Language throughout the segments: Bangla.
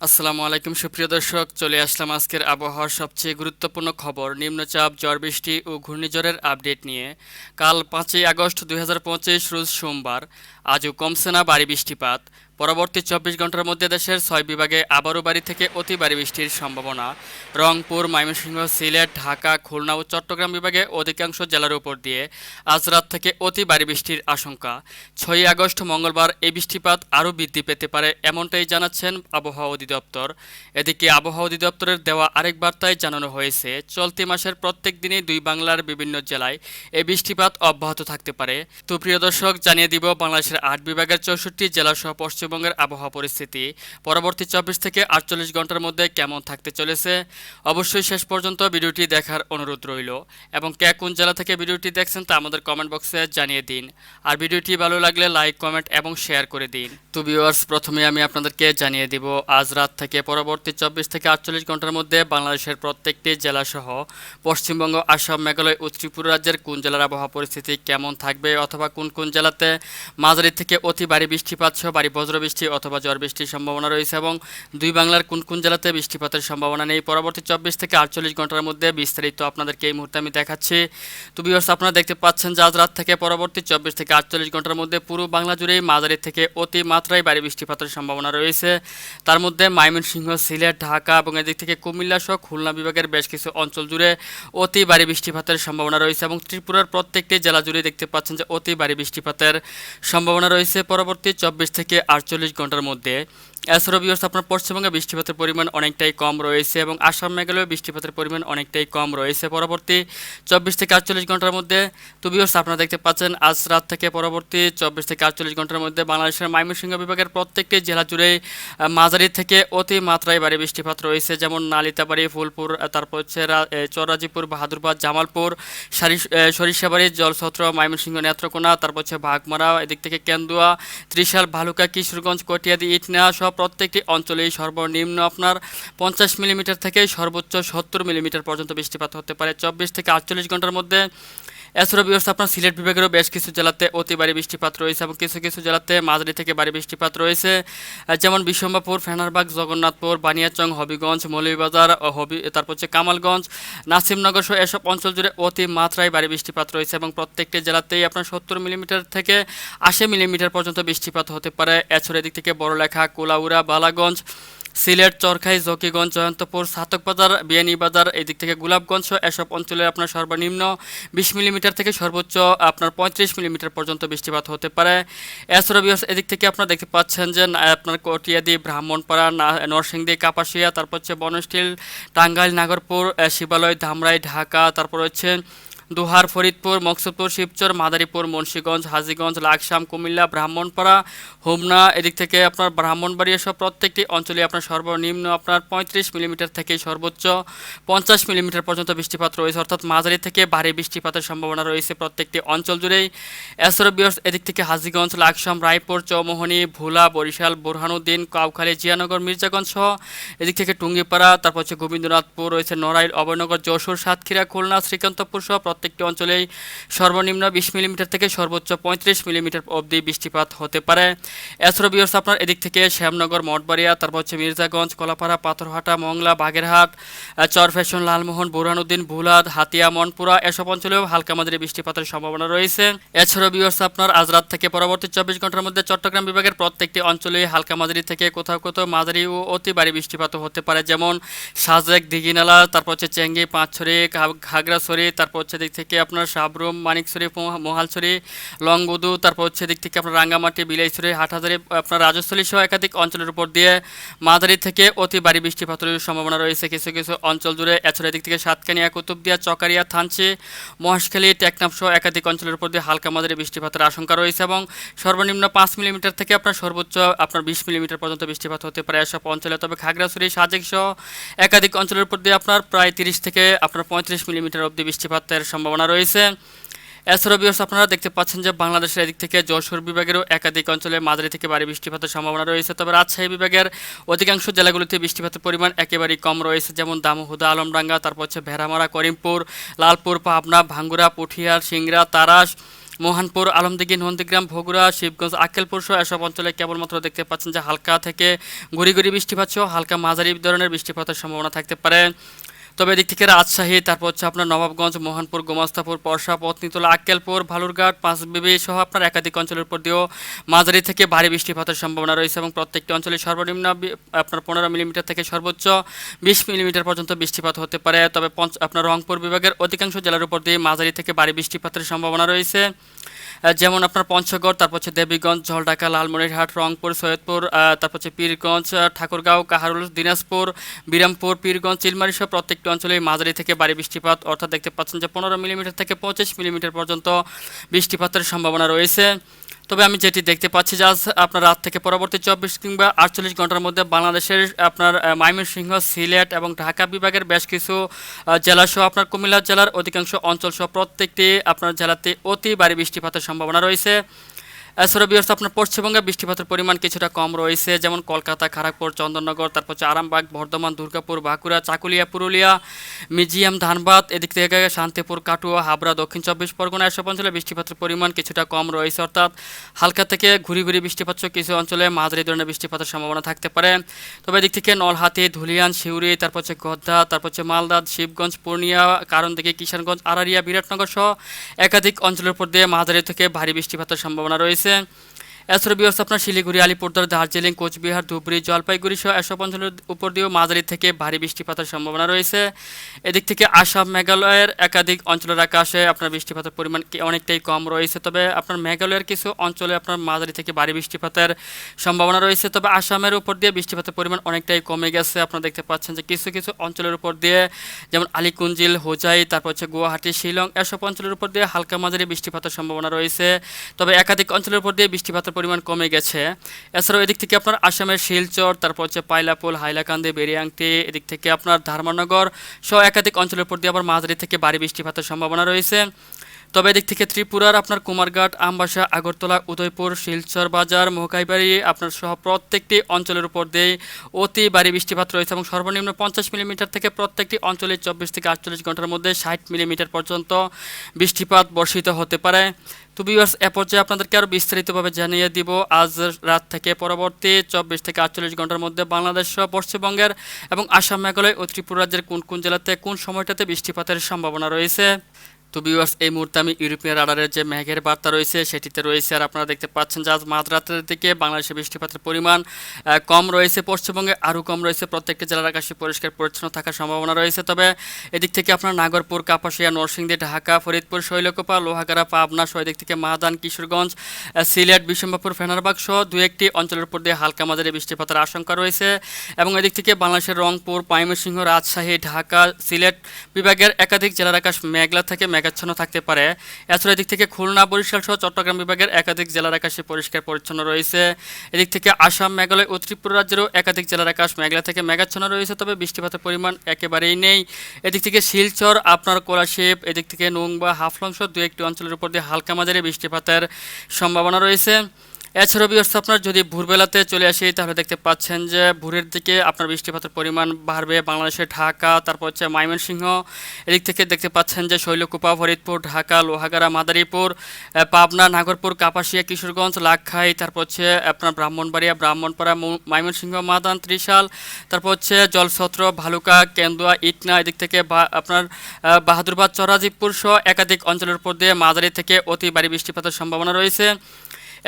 আসসালামু আলাইকুম, সুপ্রিয় দর্শক। চলে আসলাম আজকের আবহাওয়ার সবচেয়ে গুরুত্বপূর্ণ খবর, নিম্নচাপ ঝড় বৃষ্টি ও ঘূর্ণিঝড়ের আপডেট নিয়ে। কাল পাঁচই আগস্ট দুই হাজার পঁচিশ, রোজ সোমবার। আজও কমছে না বাড়ি বৃষ্টিপাত। পরবর্তী চব্বিশ ঘণ্টার মধ্যে দেশের ছয় বিভাগে আবারও বাড়ি থেকে অতি বাড়ি বৃষ্টির সম্ভাবনা। রংপুর, ময়মনসিংহ, সিলেট, ঢাকা, খুলনা ও চট্টগ্রাম বিভাগে অধিকাংশ জেলার উপর দিয়ে আজ রাত থেকে অতি বাড়ি বৃষ্টির আশঙ্কা। ছয়ই আগস্ট মঙ্গলবার এই বৃষ্টিপাত আরও বৃদ্ধি পেতে পারে এমনটাই জানাচ্ছেন আবহাওয়া অধিদপ্তর। এদিকে আবহাওয়া অধিদপ্তরের দেওয়া আরেক বার্তায় জানানো হয়েছে, চলতি মাসের প্রত্যেক দিনই দুই বাংলার বিভিন্ন জেলায় এই বৃষ্টিপাত অব্যাহত থাকতে পারে। তো প্রিয় দর্শক, জানিয়ে দিব বাংলাদেশের আট বিভাগের চৌষট্টি জেলা সহ পশ্চিমবঙ্গের আবহাওয়া পরিস্থিতি। পরবর্তী চব্বিশ থেকে আটচল্লিশ ঘণ্টার মধ্যে কেমন থাকতে চলেছে? অবশ্যই শেষ পর্যন্ত ভিডিওটি দেখার অনুরোধ রইল। এবং কে কোন জেলা থেকে ভিডিওটি দেখছেন তা আমাদের কমেন্ট বক্সে জানিয়ে দিন। আর ভিডিওটি ভালো লাগলে লাইক কমেন্ট এবং শেয়ার করে দিন। তো ভিউয়ার্স প্রথমে আমি আপনাদেরকে জানিয়ে দিব, আজ রাত থেকে পরবর্তী চব্বিশ থেকে আটচল্লিশ ঘণ্টার মধ্যে বাংলাদেশের প্রত্যেকটি জেলাসহ পশ্চিমবঙ্গ, আসাম, মেঘালয় ও ত্রিপুরা রাজ্যের কোন জেলার আবহাওয়া পরিস্থিতি কেমন থাকবে অথবা কোন কোন জেলাতে মাঝারি থেকে অতি ভারী বৃষ্টিপাত সহ ভারী বজ্রবৃষ্টি অথবা ঝড় বৃষ্টির সম্ভাবনা রয়েছে এবং দুই বাংলার কোন কোন জেলাতে বৃষ্টিপাতের সম্ভাবনা নেই। পরবর্তী চব্বিশ থেকে আটচল্লিশ ঘণ্টার মধ্যে বিস্তারিত আপনাদেরকে এই মুহূর্তে আমি দেখাচ্ছি। তো বিভার্স আপনারা দেখতে পাচ্ছেন যে আজ রাত থেকে পরবর্তী চব্বিশ থেকে আটচল্লিশ ঘণ্টার মধ্যে পুরো বাংলা জুড়েই মাঝারি থেকে অতি মাত্রায় ভারী বৃষ্টিপাতের সম্ভাবনা রয়েছে। তার মধ্যে ময়মনসিংহ, সিলেট, ঢাকা এবং এদিক থেকে কুমিল্লা সহ খুলনা বিভাগের বেশ কিছু অঞ্চল জুড়ে অতি ভারী বৃষ্টিপাতের সম্ভাবনা রয়েছে এবং ত্রিপুরার প্রত্যেকটি জেলা জুড়ে দেখতে পাচ্ছেন যে অতি ভারী বৃষ্টিপাতের সম্ভাবনা রয়েছে। পরবর্তী চব্বিশ থেকে আটচল্লিশ ঘণ্টার মধ্যে। এছাড়াও বিভার্স আপনার পশ্চিমবঙ্গে বৃষ্টিপাতের পরিমাণ অনেকটাই কম রয়েছে এবং আসাম মেঘালয়ে বৃষ্টিপাতের পরিমাণ অনেকটাই কম রয়েছে পরবর্তী চব্বিশ থেকে আটচল্লিশ ঘণ্টার মধ্যে। তো বিভার্স আপনারা দেখতে পাচ্ছেন আজ রাত থেকে পরবর্তী চব্বিশ থেকে আটচল্লিশ ঘণ্টার মধ্যে বাংলাদেশের ময়মনসিংহ বিভাগের প্রত্যেকটি জেলা জুড়ে মাঝারি থেকে অতি মাত্রায় বাড়ি বৃষ্টিপাত রয়েছে। যেমন নালিতাবাড়ি ফুলপুর তারপর হচ্ছে রা- এ, চররাজিপুর বাহাদুরবাদ জামালপুর সারি সরিষাবাড়ি জলছত্র ময়মনসিংহ নেত্রকোনা তারপর হচ্ছে বাঘমারা এদিক থেকে কেন্দুয়া ত্রিশাল ভালুকা কিশোরগঞ্জ, কটিয়াদি, ইটনা সহ প্রত্যেকটি অঞ্চলেই সর্বনিম্ন আপনার পঞ্চাশ মিলিমিটার থেকে সর্বোচ্চ সত্তর মিলিমিটার পর্যন্ত বৃষ্টিপাত হতে পারে। চব্বিশ থেকে আটচল্লিশ ঘণ্টার মধ্যে এছাড়া ব্যবস্থা আপনার সিলেট বিভাগেরও বেশ কিছু জেলাতে অতি ভারী বৃষ্টিপাত রয়েছে এবং কিছু কিছু জেলাতে মাঝারি থেকে ভারী বৃষ্টিপাত রয়েছে। যেমন বিশ্বম্বাপুর ফেনারবাগ, জগন্নাথপুর, বানিয়াচং, হবিগঞ্জ, মৌলভীবাজার হবি তারপর হচ্ছে কামালগঞ্জ, নাসিমনগর সহ এসব অঞ্চল জুড়ে অতি মাত্রায় ভারী বৃষ্টিপাত রয়েছে এবং প্রত্যেকটি জেলাতেই আপনার সত্তর মিলিমিটার থেকে আশি মিলিমিটার পর্যন্ত বৃষ্টিপাত হতে পারে। এছাড়া এদিক থেকে বড়লেখা, কোলাউড়া, বালাগঞ্জ সিলেট, চরখাই, জকিগঞ্জ, জয়ন্তপুর সাতকবাজার বিয়ানীবাজার এদিক থেকে গোলাপগঞ্জ, এসব অঞ্চলে আপনার সর্বনিম্ন বিশ মিলিমিটার থেকে সর্বোচ্চ আপনার পঁয়ত্রিশ মিলিমিটার পর্যন্ত বৃষ্টিপাত হতে পারে। এছাড়া বিয়াস এদিক থেকে আপনারা দেখতে পাচ্ছেন যে আপনার কটিয়াদি, ব্রাহ্মণপাড়া নরসিংদী, কাপাসিয়া, তারপর হচ্ছে বনস্টিল টাঙ্গাইল, নাগরপুর শিবালয়, ধামরাই, ঢাকা, তারপর হচ্ছে দুহার, ফরিদপুর, মকসুদপুর, শিবচর, মাদারীপুর, মুন্সীগঞ্জ, হাজীগঞ্জ, লাকসাম, কুমিল্লা, ব্রাহ্মণপাড়া, হোমনা, এদিক থেকে আপনার ব্রাহ্মণবাড়িয়া সহ প্রত্যেকটি অঞ্চলে আপনার সর্বনিম্ন আপনার পঁয়ত্রিশ মিলিমিটার থেকে সর্বোচ্চ পঞ্চাশ মিলিমিটার পর্যন্ত বৃষ্টিপাত রয়েছে। অর্থাৎ মাঝারি থেকে ভারী বৃষ্টিপাতের সম্ভাবনা রয়েছে প্রত্যেকটি অঞ্চল জুড়েই। এছাড়া বিয়ার্স এদিক থেকে হাজীগঞ্জ, লাকসাম, রায়পুর, চৌমোহনী, ভোলা, বরিশাল, বোরহানুদ্দিন, কাউখালী, জিয়ানগর, মির্জাগঞ্জ সহ এদিক থেকে টুঙ্গিপাড়া, তারপর হচ্ছে গোবিন্দনাথপুর, রয়েছে নড়াইল, অভয়নগর, যশোর, সাতক্ষীরা, খুলনা, শ্রীকান্তপুর সহ প্রত্যেকটি অঞ্চলেই সর্বনিম্ন বিশ মিলিমিটার থেকে সর্বোচ্চ পঁয়ত্রিশ মিলিমিটার অবধি বৃষ্টিপাত হতে পারে। এছাড়া বিয়ার্স আপনার এদিক থেকে শ্যামনগর, মঠবাড়িয়া, তারপর হচ্ছে মির্জাগঞ্জ, কলাপাড়া পাথরহাটা মংলা, বাগেরহাট চরফ্যাশন, লালমোহন বুরহানুদ্দিন ভুলাদ, হাতিয়া, মনপুরা এসব অঞ্চলেও হালকা মাঝারি বৃষ্টিপাতের সম্ভাবনা রয়েছে। এছাড়াও বিয়ার্স আপনার আজ রাত থেকে পরবর্তী চব্বিশ ঘণ্টার মধ্যে চট্টগ্রাম বিভাগের প্রত্যেকটি অঞ্চলে হালকা মাঝারি থেকে কোথাও কোথাও মাঝারি ও অতি ভারী বৃষ্টিপাত হতে পারে, যেমন সাজেক, দিঘিনালা, তারপর হচ্ছে চেঙ্গি, পাঁচছড়ি, ঘা- ঘাগড়াছড়ি, তারপর হচ্ছে দিক থেকে আপনার সাবরুম মানিকছড়ি মহালছড়ি লংগুদু তারপর হচ্ছে দিক থেকে আপনার রাঙ্গামাটি, বিলাইছড়ি, হাটহাজারি, আপনার রাজস্থলী সহ একাধিক অঞ্চলের উপর দিয়ে মাঝারি থেকে অতি ভারী বৃষ্টিপাতের সম্ভাবনা রয়েছে। কিছু কিছু অঞ্চল জুড়ে এছাড়া দিক থেকে সাতকানিয়া, কুতুবদিয়া, চকারিয়া, থানচি, মহেশখালী, টেকনাফ সহ একাধিক অঞ্চলের উপর দিয়ে হালকা মাঝারি বৃষ্টিপাতের আশঙ্কা রয়েছে এবং সর্বনিম্ন পাঁচ মিলিমিটার থেকে আপনার সর্বোচ্চ আপনার বিশ মিলিমিটার পর্যন্ত বৃষ্টিপাত হতে পারে এসব অঞ্চলে। তবে খাগড়াছড়ি, সাজেক সহ একাধিক অঞ্চলের উপর দিয়ে আপনার প্রায় তিরিশ থেকে আপনার পঁয়ত্রিশ মিলিমিটার অবধি বৃষ্টিপাতের সম্ভাবনা রয়েছে। এছাড়াও বিয়স আপনারা দেখতে পাচ্ছেন যে বাংলাদেশের এদিক থেকে যশোর বিভাগেরও একাধিক অঞ্চলে মাঝারি থেকে ভারী বৃষ্টিপাতের সম্ভাবনা রয়েছে। তবে রাজশাহী বিভাগের অধিকাংশ জেলাগুলিতে বৃষ্টিপাতের পরিমাণ একেবারেই কম রয়েছে, যেমন দামোহুদা, আলমডাঙ্গা, তারপর হচ্ছে ভেড়ামারা, করিমপুর, লালপুর, পাবনা, ভাঙ্গুরা, পুঠিয়ার, সিংড়া, তারাস, মোহনপুর, আলমদিঘি, নন্দীগ্রাম ভগুড়া শিবগঞ্জ, আক্কেলপুর সহ এসব অঞ্চলে কেবলমাত্র দেখতে পাচ্ছেন যে হালকা থেকে গুড়ি গুড়ি বৃষ্টিপাত সহ হালকা মাঝারি ধরনের বৃষ্টিপাতের সম্ভাবনা থাকতে পারে। তবে এদিক থেকে রাজশাহী, তারপর হচ্ছে আপনার নবাবগঞ্জ, মোহনপুর, গোমাস্তাপুর, পরশা, পত্নীতলা, আক্কেলপুর, ভালুরঘাট, পাঁচবিবি সহ আপনার একাধিক অঞ্চলের উপর দিয়েও মাঝারি থেকে ভারী বৃষ্টিপাতের সম্ভাবনা রয়েছে এবং প্রত্যেকটি অঞ্চলে সর্বনিম্ন আপনার পনেরো মিলিমিটার থেকে সর্বোচ্চ বিশ মিলিমিটার পর্যন্ত বৃষ্টিপাত হতে পারে। তবে পঞ্চ আপনার রংপুর বিভাগের অধিকাংশ জেলার উপর দিয়ে মাঝারি থেকে ভারী বৃষ্টিপাতের সম্ভাবনা রয়েছে। যেমন আপনার পঞ্চগড়, তারপর হচ্ছে দেবীগঞ্জ, ঝলঢাকা, লালমনিরহাট, রংপুর, সৈয়দপুর তারপর হচ্ছে পীরগঞ্জ, ঠাকুরগাঁও, কাহারুল, দিনাজপুর, বিরামপুর, পীরগঞ্জ, চিলমারি সহ প্রত্যেকটি অঞ্চলে মাঝারি থেকে ভারী বৃষ্টিপাত, অর্থাৎ দেখতে পাচ্ছেন যে পনেরো মিলিমিটার থেকে পঁচিশ মিলিমিটার পর্যন্ত বৃষ্টিপাতের সম্ভাবনা রয়েছে। তবে আমি যেটি দেখতে পাচ্ছি যে আজ আপনার রাত থেকে পরবর্তী চব্বিশ কিংবা আটচল্লিশ ঘণ্টার মধ্যে বাংলাদেশের আপনার ময়মনসিংহ, সিলেট এবং ঢাকা বিভাগের বেশ কিছু জেলা সহ আপনার কুমিল্লা জেলার অধিকাংশ অঞ্চল সহ প্রত্যেকটি আপনার জেলাতে অতি ভারী বৃষ্টিপাতের সম্ভাবনা রয়েছে। এছাড়া বিহার আপনার পশ্চিমবঙ্গে বৃষ্টিপাতের পরিমাণ কিছুটা কম রয়েছে। যেমন কলকাতা খড়গপুর চন্দননগর, তারপর হচ্ছে আরামবাগ, বর্ধমান, দুর্গাপুর, বাঁকুড়া, চাকুলিয়া, পুরুলিয়া, মিজিয়াম, ধানবাদ, এদিক থেকে শান্তিপুর, কাটুয়া, হাবড়া, দক্ষিণ চব্বিশ পরগনা, এসব অঞ্চলে বৃষ্টিপাতের পরিমাণ কিছুটা কম রয়েছে। অর্থাৎ হালকা থেকে ঘুরি ঘুরি বৃষ্টিপাত কিছু অঞ্চলে মাঝারি ধরনের বৃষ্টিপাতের সম্ভাবনা থাকতে পারে। তবে এদিক থেকে নলহাতি ধুলিয়ান শিউরি তারপর হচ্ছে গদ্দা, তারপর হচ্ছে মালদা, শিবগঞ্জ, পূর্ণিয়া, কারণ থেকে কিষানগঞ্জ, আরারিয়া, বিরাটনগর সহ একাধিক অঞ্চলের উপর দিয়ে মাঝারি থেকে ভারী বৃষ্টিপাতের সম্ভাবনা রয়েছে। 先 এছাড়া বিহার আপনার শিলিগুড়ি আলিপুরদুয়ার দার্জিলিং, কোচবিহার, ধুবড়ি, জলপাইগুড়ি সহ এসব অঞ্চলের উপর দিয়েও মাঝারি থেকে ভারী বৃষ্টিপাতের সম্ভাবনা রয়েছে। এদিক থেকে আসাম মেঘালয়ের একাধিক অঞ্চলের আকাশে আপনার বৃষ্টিপাতের পরিমাণ অনেকটাই কম রয়েছে, তবে আপনার মেঘালয়ের কিছু অঞ্চলে আপনার মাঝারি থেকে ভারী বৃষ্টিপাতের সম্ভাবনা রয়েছে, তবে আসামের উপর দিয়ে বৃষ্টিপাতের পরিমাণ অনেকটাই কমে গেছে। আপনারা দেখতে পাচ্ছেন যে কিছু কিছু অঞ্চলের উপর দিয়ে, যেমন আলিকুঞ্জিল, হোজাই, তারপর হচ্ছে গুয়াহাটি, শিলং, এসব অঞ্চলের উপর দিয়ে হালকা মাঝারি বৃষ্টিপাতের সম্ভাবনা রয়েছে। তবে একাধিক অঞ্চলের উপর দিয়ে বৃষ্টিপাতের পরিমাণ কমে গেছে। এছাড়াও এদিক থেকে আপনার আসামের শিলচর, তারপর হচ্ছে পাইলাপুল হাইলাকান্দি, বেরিয়াংটি, এদিক থেকে আপনার ধর্মনগর সহ একাধিক অঞ্চলের উপর দিয়ে আবার মাঝারি থেকে বাড়ি বৃষ্টিপাতের সম্ভাবনা রয়েছে। তবে এদিক থেকে ত্রিপুরার আপনার কুমারঘাট, আমবাসা, আগরতলা, উদয়পুর, শিলচর বাজার, মহকাইবাড়ি, আপনার সহ প্রত্যেকটি অঞ্চলের উপর দিয়ে অতি ভারী বৃষ্টিপাত রয়েছে এবং সর্বনিম্ন পঞ্চাশ মিলিমিটার থেকে প্রত্যেকটি অঞ্চলে চব্বিশ থেকে আটচল্লিশ ঘণ্টার মধ্যে ষাট মিলিমিটার পর্যন্ত বৃষ্টিপাত বর্ষিত হতে পারে। তো ভিউয়ার্স এ পর্যায়ে আপনাদেরকে আরও বিস্তারিতভাবে জানিয়ে দিব, আজ রাত থেকে পরবর্তী চব্বিশ থেকে আটচল্লিশ ঘণ্টার মধ্যে বাংলাদেশ সহ পশ্চিমবঙ্গের এবং আসাম, মেঘালয় ও ত্রিপুরা রাজ্যের কোন কোন জেলাতে কোন সময়টাতে বৃষ্টিপাতের সম্ভাবনা রয়েছে। তো ভিউয়ার্স এই মুহূর্তে আমি ইউরোপিয়ান রাডারের যে মেঘের বার্তা রয়েছে, সেটিতে রয়েছে আর আপনারা দেখতে পাচ্ছেন যে আজ মাঝরাতের দিকে বাংলাদেশে বৃষ্টিপাতের পরিমাণ কম রয়েছে। পশ্চিমবঙ্গে আরও কম রয়েছে। প্রত্যেকটি জেলার আকাশে পরিষ্কার পরিচ্ছন্ন থাকার সম্ভাবনা রয়েছে। তবে এদিক থেকে আপনার নাগরপুর, কাপাসিয়া, নরসিংদী, ঢাকা, ফরিদপুর, শৈলকুপা, লোহাগাড়া, পাবনা সহ এদিক থেকে মাদান কিশোরগঞ্জ সিলেট বিশম্বাপুর ফেনারবাগ সহ দু একটি অঞ্চলের উপর দিয়ে হালকা মাঝারি বৃষ্টিপাতের আশঙ্কা রয়েছে। এবং এদিক থেকে বাংলাদেশের রংপুর ময়মনসিংহ রাজশাহী, ঢাকা, সিলেট বিভাগের একাধিক জেলার আকাশ মেঘলা থেকে। মেঘাচ্ছন্ন থাকতে পারে এছাড়া এদিক থেকে খুলনা, বরিশাল সহ চট্টগ্রাম বিভাগের একাধিক জেলার আকাশে পরিষ্কার পরিচ্ছন্ন রয়েছে। এদিক থেকে আসাম, মেঘালয় ও ত্রিপুরা রাজ্যেরও একাধিক জেলার আকাশ মেঘলা থেকে মেঘাচ্ছন্ন রয়েছে, তবে বৃষ্টিপাতের পরিমাণ একেবারেই নেই। এদিক থেকে শিলচর, আপনার কোলাশিপ এদিক থেকে নোংবা হাফলং সহ দু একটি অঞ্চলের উপর দিয়ে হালকা মাঝারি বৃষ্টিপাতের সম্ভাবনা রয়েছে। এছাড়াও বিয়র্স আপনার যদি ভোরবেলাতে চলে আসি, তাহলে দেখতে পাচ্ছেন যে ভোরের দিকে আপনার বৃষ্টিপাতের পরিমাণ বাড়বে। বাংলাদেশে ঢাকা, তারপর হচ্ছে ময়মনসিংহ, এদিক থেকে দেখতে পাচ্ছেন যে শৈলকুপা, ফরিদপুর, ঢাকা, লোহাগাড়া, মাদারীপুর পাবনা, নাগরপুর, কাপাসিয়া, কিশোরগঞ্জ, লাক্ষাই, তারপর হচ্ছে আপনার ব্রাহ্মণবাড়িয়া, ব্রাহ্মণপাড়া ময়মনসিংহ, মাদান, ত্রিশাল, তারপর হচ্ছে জলছত্র ভালুকা, কেন্দুয়া, ইটনা, এদিক থেকে আপনার বাহাদুরবাদ চরাজিপুর সহ একাধিক অঞ্চলের উপর দিয়ে মাঝারি থেকে অতি ভারী বৃষ্টিপাতের সম্ভাবনা রয়েছে।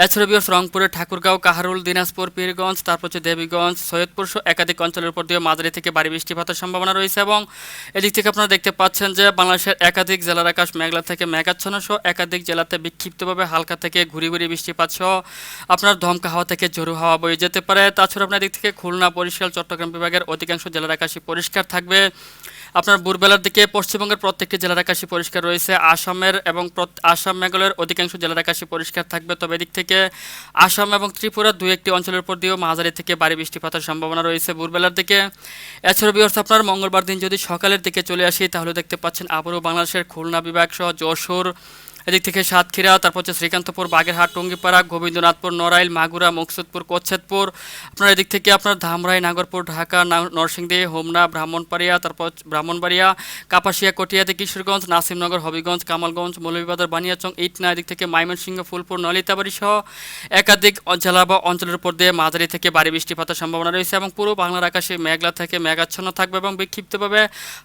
এছাড়া বিয়স রংপুরের ঠাকুরগাঁও, কাহারুল, দিনাজপুর, পীরগঞ্জ, তারপর হচ্ছে দেবীগঞ্জ, সৈয়দপুর একাধিক অঞ্চলের উপর দিয়ে মাঝারি থেকে ভারী বৃষ্টিপাতের সম্ভাবনা রয়েছে এবং এদিক থেকে আপনারা দেখতে পাচ্ছেন যে বাংলাদেশের একাধিক জেলার আকাশ মেঘলা থেকে মেঘাচ্ছন্ন সহ একাধিক জেলাতে বিক্ষিপ্তভাবে হালকা থেকে ঘুরি ঘুরি বৃষ্টিপাত সহ আপনার ধমকা হাওয়া থেকে ঝোড়ো হাওয়া বয়ে যেতে পারে। তাছাড়া আপনার দিক থেকে খুলনা, বরিশাল, চট্টগ্রাম বিভাগের অধিকাংশ জেলার আকাশে পরিষ্কার থাকবে। আপনার ভোরবেলার দিকে পশ্চিমবঙ্গের প্রত্যেকটি জেলার আকাশে পরিষ্কার রয়েছে। আসামের এবং আসাম, মেঘালয়ের অধিকাংশ জেলার আকাশে পরিষ্কার থাকবে। তবে এদিক থেকে আসাম এবং ত্রিপুরার দু একটি অঞ্চলের উপর দিয়েও মাঝারি থেকে বাড়ি বৃষ্টিপাতের সম্ভাবনা রয়েছে ভোরবেলার দিকে। এছাড়াও বিহার আপনার মঙ্গলবার দিন যদি সকালের দিকে চলে আসি, তাহলে দেখতে পাচ্ছেন আবারও বাংলাদেশের খুলনা বিভাগ সহ যশোর এদিক থেকে সাতক্ষীরা, তারপর হচ্ছে শ্রীকান্তপুর, বাগেরহাট, টঙ্গিপাড়া, গোবিন্দনাথপুর, নড়াইল, মাগুরা, মুকসুদপুর কোচ্ছেদপুর আপনার এদিক থেকে আপনার ধামরাই, নাগরপুর, ঢাকা নরসিংদী, হোমনা, ব্রাহ্মণবাড়িয়া, তারপর ব্রাহ্মণবাড়িয়া, কাপাসিয়া কটিয়াতে কিশোরগঞ্জ, নাসিমনগর, হবিগঞ্জ, কামালগঞ্জ, মৌলভীবাজার, বানিয়াচং, ইটনা, এদিক থেকে ময়মনসিংহ ফুলপুর নলিতাবাড়ি সহ একাধিক জেলা বা অঞ্চলের উপর দিয়ে মাঝারি থেকে ভারী বৃষ্টিপাতের সম্ভাবনা রয়েছে এবং পুরো বাংলার আকাশে মেঘলা থেকে মেঘাচ্ছন্ন থাকবে এবং বিক্ষিপ্তভাবে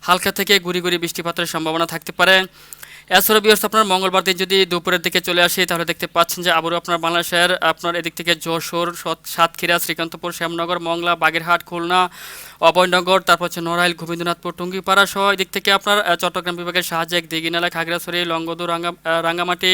হালকা থেকে গুড়ি গুড়ি বৃষ্টিপাতের সম্ভাবনা থাকতে পারে। এছাড়া বিয়ার্স আপনার মঙ্গলবার দিন যদি দুপুরের দিকে চলে আসি, তাহলে দেখতে পাচ্ছেন যে আবারও আপনার বাংলাদেশের আপনার এদিক থেকে যশোর সাতক্ষীরা, শ্রীকান্তপুর, শ্যামনগর, মংলা, বাগেরহাট, খুলনা, অভয়নগর, তারপর হচ্ছে নড়াইল, গোবিন্দনাথপুর, টুঙ্গিপাড়া সহ এদিক থেকে আপনার চট্টগ্রাম বিভাগের সাহায্যে দিঘিনালা, খাগড়াছড়ি লঙ্গদু রাঙ্গা রাঙ্গামাটি,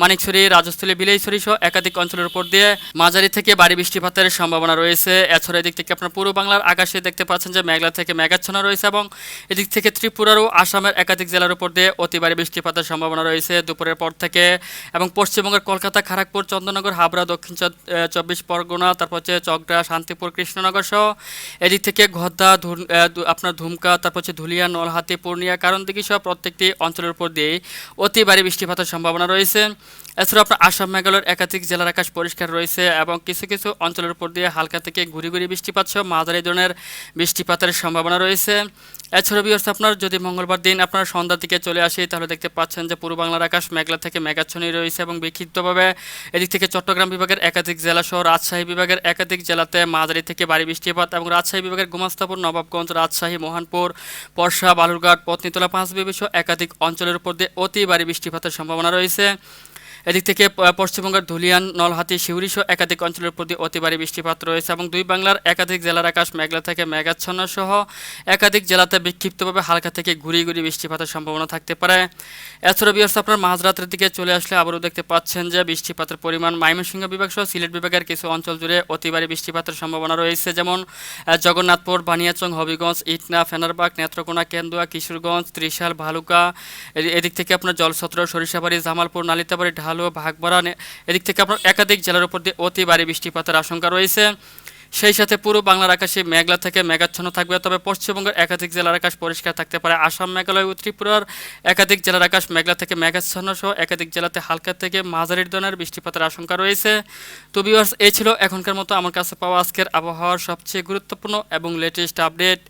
মানিকছড়ি, রাজস্থলী, বিলাইছড়ি সহ একাধিক অঞ্চলের উপর দিয়ে মাঝারি থেকে বাড়ি বৃষ্টিপাতের সম্ভাবনা রয়েছে। এছাড়া এদিক থেকে আপনার পূর্ব বাংলার আকাশে দেখতে পাচ্ছেন যে মেঘলা থেকে মেঘাচ্ছন্ন রয়েছে এবং এদিক থেকে ত্রিপুরার ও আসামের একাধিক জেলার উপর দিয়ে অতি ভারী বৃষ্টিপাতের সম্ভাবনা রয়েছে দুপুরের পর থেকে এবং পশ্চিমবঙ্গের কলকাতা খড়গপুর চন্দ্রনগর, হাবড়া, দক্ষিণ চব- চব্বিশ পরগনা, তারপর হচ্ছে চকরা শান্তিপুর, কৃষ্ণনগর সহ এদিক থেকে ঘদ্দা আপনার ধুমকা, তারপর হচ্ছে ধুলিয়া নলহাতি পূর্ণিয়া কারণ দিকে সহ প্রত্যেকটি অঞ্চলের উপর দিয়ে অতি ভারী বৃষ্টিপাতের সম্ভাবনা রয়েছে। এছাড়া আপনার আসাম, মেঘালয়ের একাধিক জেলার আকাশ পরিষ্কার রয়েছে এবং কিছু কিছু অঞ্চলের উপর দিয়ে হালকা থেকে ঘুরি ঘুরি বৃষ্টিপাত সহ মাঝারি ধরনের বৃষ্টিপাতের সম্ভাবনা রয়েছে। এছাড়া বিয়ার্স আপনার যদি মঙ্গলবার দিন আপনার সন্ধ্যার দিকে চলে আসি, তাহলে দেখতে পাচ্ছেন যে পূর্ব বাংলার আকাশ মেঘলা থেকে মেঘাচ্ছনি রয়েছে এবং বিক্ষিপ্তভাবে এদিক থেকে চট্টগ্রাম বিভাগের একাধিক জেলা সহ রাজশাহী বিভাগের একাধিক জেলাতে মাঝারি থেকে ভারী বৃষ্টিপাত এবং রাজশাহী বিভাগের গুমাস্তাপুর, নবাবগঞ্জ, রাজশাহী, মোহনপুর পরশা বালুরঘাট, পত্নীতলা পাঁচ বিবি সহ একাধিক অঞ্চলের উপর দিয়ে অতি ভারী বৃষ্টিপাতের সম্ভাবনা রয়েছে। এদিক থেকে পশ্চিমবঙ্গের ধুলিয়ান নলহাতি শিউরি সহ একাধিক অঞ্চলের প্রতি অতি ভারী বৃষ্টিপাত রয়েছে এবং দুই বাংলার একাধিক জেলার আকাশ মেঘলা থেকে মেঘাচ্ছন্ন সহ একাধিক জেলাতে বিক্ষিপ্তভাবে হালকা থেকে ঘুরি ঘুরি বৃষ্টিপাতের সম্ভাবনা থাকতে পারে। এছাড়া বিয়ার্স আপনার মাঝরাতের দিকে চলে আসলে আবারও দেখতে পাচ্ছেন যে বৃষ্টিপাতের পরিমাণ ময়মনসিংহ বিভাগ সহ সিলেট বিভাগের কিছু অঞ্চল জুড়ে অতি ভারী বৃষ্টিপাতের সম্ভাবনা রয়েছে। যেমন জগন্নাথপুর, বানিয়াচং, হবিগঞ্জ, ইটনা, ফেনারবাগ, নেত্রকোনা, কেন্দুয়া, কিশোরগঞ্জ, ত্রিশাল, ভালুকা। এদিক থেকে আপনার জলছত্র সরিষাবাড়ি, জামালপুর, নালিতাবাড়ি ঢালু ভাগবাড়া নে- এদিক থেকে আপনার একাধিক জেলার উপর দিয়ে অতি ভারী বৃষ্টিপাতের আশঙ্কা রয়েছে। সেই সাথে পুরো বাংলার আকাশে মেঘলা থেকে মেঘাচ্ছন্ন থাকবে, তবে পশ্চিমবঙ্গের একাধিক জেলার আকাশ পরিষ্কার থাকতে পারে। আসাম, মেঘালয় ও ত্রিপুরার একাধিক জেলার আকাশ মেঘলা থেকে মেঘাচ্ছন্ন সহ একাধিক জেলাতে হালকা থেকে মাঝারির ধরনের বৃষ্টিপাতের আশঙ্কা রয়েছে। তো ভিউয়ার্স এই ছিল এখনকার মতো আমার কাছে পাওয়া আজকের আবহাওয়ার সবচেয়ে গুরুত্বপূর্ণ এবং লেটেস্ট আপডেট